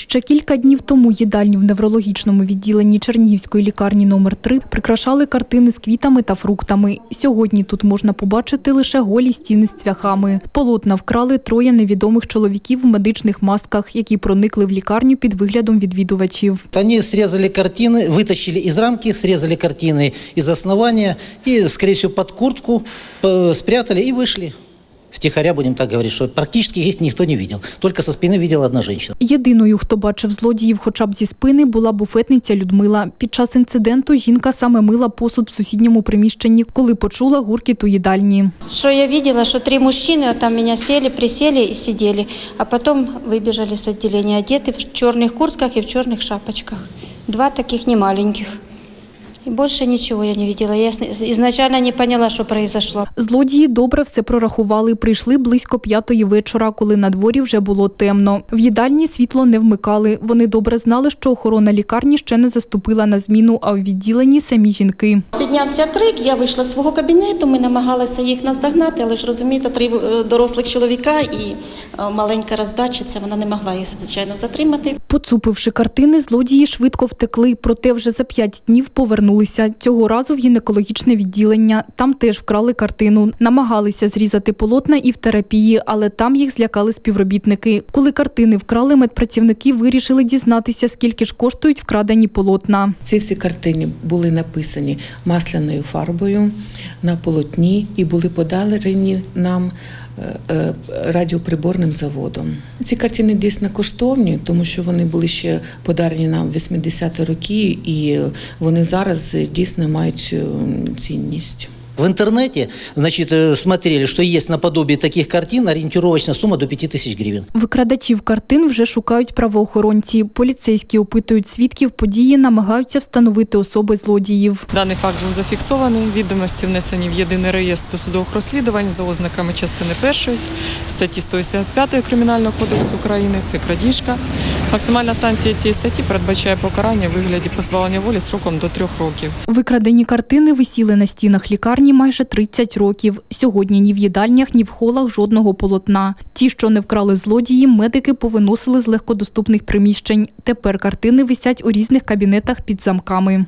Ще кілька днів тому їдальню в неврологічному відділенні Чернігівської лікарні номер 3 прикрашали картини з квітами та фруктами. Сьогодні тут можна побачити лише голі стіни з цвяхами. Полотна вкрали троє невідомих чоловіків в медичних масках, які проникли в лікарню під виглядом відвідувачів. Они срезали картины, вытащили из рамки, срезали картины из основания и, скорее всего, под куртку э, спрятали и вышли. Втихаря, будем так говорить, что практически их никто не видел. Только со спины видела одна женщина. Єдиною, хто бачив злодіїв хоча б зі спини, була буфетниця Людмила. Під час інциденту жінка саме мила посуд в сусідньому приміщенні, коли почула гуркіт у їдальні. Что я видела, что три мужчины вот там меня сели, присели и сидели, а потом выбежали с отделения, одеты в черных куртках и в черных шапочках. Два таких немаленьких. И больше ничего я не видела. Я изначально не поняла, что произошло. Злодії добре все прорахували. Прийшли близько п'ятої вечора, коли на дворі вже було темно. В їдальні світло не вмикали. Вони добре знали, що охорона лікарні ще не заступила на зміну, а в відділенні самі жінки. Піднявся крик, я вийшла з свого кабінету, ми намагалися їх наздогнати, але ж розумієте, три е, дорослих чоловіка і е, маленька роздачиця, вона не могла їх, звичайно, затримати. Поцупивши картини, злодії швидко втекли, проте вже за п'ять днів повернулися. Цього разу в гінекологічне відділення. Там теж вкрали картину. Намагалися зрізати полотна і в терапії, але там їх злякали співробітники. Коли картини вкрали, медпрацівники вирішили дізнатися, скільки ж коштують вкрадені полотна. Ці всі картини були написані масляною фарбою на полотні і були подарені нам е, е, радіоприборним заводом. Ці картини дійсно коштовні, тому що вони були ще подарені нам в 80-ті роки, і вони зараз е, дійсно мають е, цінність. В интернете, значит, э, смотрели, что есть наподобие таких картин ориентировочная сумма до 5000 гривен. Викрадачів картин вже шукають правоохоронці. Поліцейські опитують свідків події, намагаються встановити особи злодіїв. Даний факт був зафіксований. Відомості внесені в єдиний реєстр судових розслідувань за ознаками частини першої статті 185 Кримінального кодексу України. Це крадіжка. Максимальна санкція цієї статті передбачає покарання в вигляді позбавлення волі строком до трьох років. Викрадені картини висіли на стінах лікарні майже 30 років. Сьогодні ні в їдальнях, ні в холах жодного полотна. Ті, що не вкрали злодії, медики повиносили з легкодоступних приміщень. Тепер картини висять у різних кабінетах під замками.